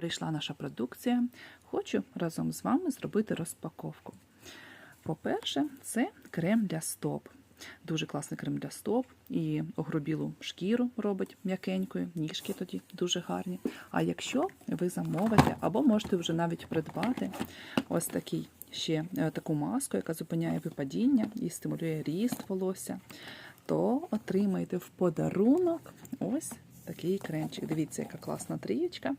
Прийшла наша продукція. Хочу разом з вами зробити розпаковку. По-перше, це крем для стоп. Дуже класний крем для стоп і огрубілу шкіру робить м'якенькою, ніжки тоді дуже гарні. А якщо ви замовите, або можете вже навіть придбати ось такий ще е, таку маску, яка зупиняє випадіння і стимулює ріст волосся, то отримаєте в подарунок ось такий кремчик. Дивіться, яка класна трієчка.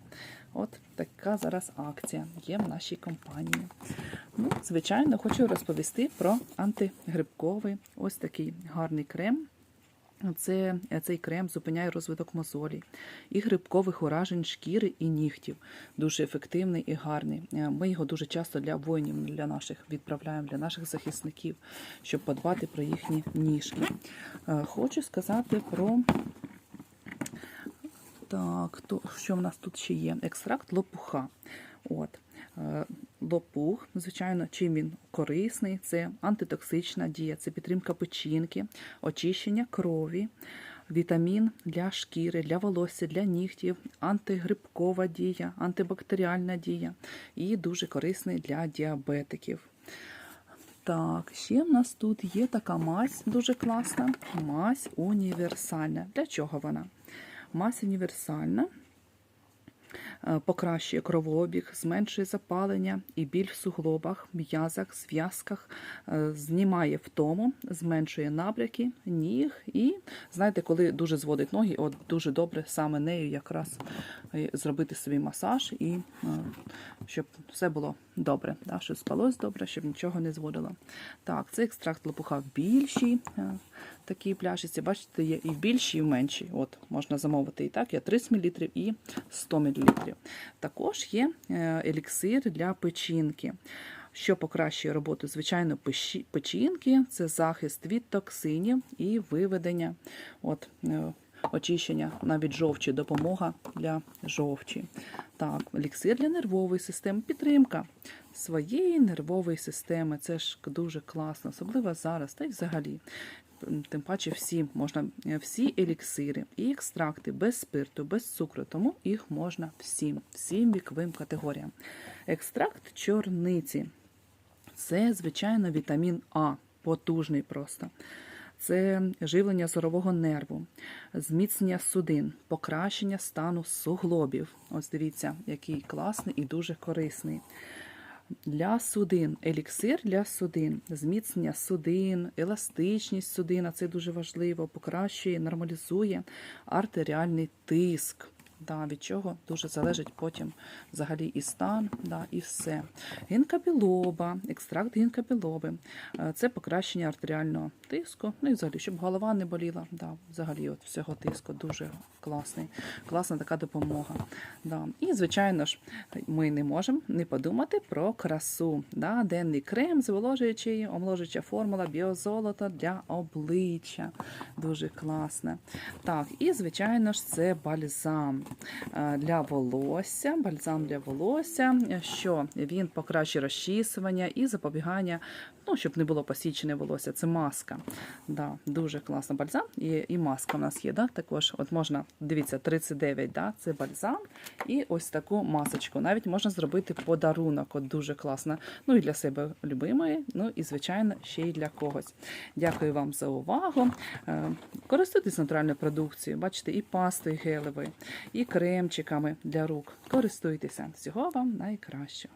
От така зараз акція є в нашій компанії. Ну, звичайно, хочу розповісти про антигрибковий ось такий гарний крем. Це, цей крем зупиняє розвиток мозолі і грибкових уражень шкіри і нігтів. Дуже ефективний і гарний. Е, Ми його дуже часто для воїнів, для наших відправляємо, для наших захисників, щоб подбати про їхні ніжки. Е, Хочу сказати про так, то що в нас тут ще є? Екстракт лопуха. От. е, Лопух, звичайно, чим він корисний, це антитоксична дія, це підтримка печінки, очищення крові, вітамін для шкіри, для волосся, для нігтів, антигрибкова дія, антибактеріальна дія і дуже корисний для діабетиків. Так, ще в нас тут є така мазь дуже класна, мазь універсальна. Для чого вона? Мазь універсальна е, покращує кровообіг, зменшує запалення і біль в суглобах, м'язах, зв'язках, е, знімає втому, зменшує набряки, ніг. І знаєте, коли дуже зводить ноги, от дуже добре саме нею якраз е, зробити собі масаж і щоб все було добре, да, щоб спалось добре, щоб нічого не зводило. Так, це екстракт лопуха е, такій пляшці. Бачите, є і в більшій, і в меншій. От, можна замовити і так, є 30 мл і 100 мл. Також є е, еліксир для печінки. Що покращує роботу, звичайно, печінки, це захист від токсинів і виведення, от, е, очищення навіть жовчі, допомога для жовчі. Так, еліксир для нервової системи, підтримка своєї нервової системи. Це ж дуже класно, особливо зараз, та й взагалі. Тим паче всі можна всі еліксири і екстракти без спирту, без цукру, тому їх можна всім, всім віковим категоріям. Екстракт чорниці це, звичайно, вітамін А, потужний просто. Це живлення зорового нерву, зміцнення судин, покращення стану суглобів. Ось дивіться, який класний і дуже корисний. Для судин, еліксир для судин, зміцнення судин, еластичність судина це дуже важливо, покращує, нормалізує артеріальний тиск. Да, від чого дуже залежить потім взагалі і стан, да, і все. Гінка білоба, екстракт гінка білоби. Е, Це покращення артеріального тиску. Ну і взагалі, щоб голова не боліла. Да, взагалі от всього тиску дуже класний. Класна така допомога. Да. І, звичайно ж, ми не можемо не подумати про красу. Да. Денний крем, зволожуючий, омоложуюча формула, біозолото для обличчя. Дуже класне. Так, і, звичайно ж, це бальзам для волосся. Бальзам для волосся, що він покращує розчісування і запобігання, ну, щоб не було посічене волосся. Це маска. Да, дуже класна бальзам. І, і маска у нас є. Да? Також от можна, дивіться, 39, да? це бальзам. І ось таку масочку. Навіть можна зробити подарунок. От дуже класно. Ну і для себе любимої, ну і, звичайно, ще й для когось. Дякую вам за увагу. Е, Користуйтесь натуральною продукцією. Бачите, і пастою гелевою, і кремчиками для рук. Користуйтеся. Всього вам найкращого.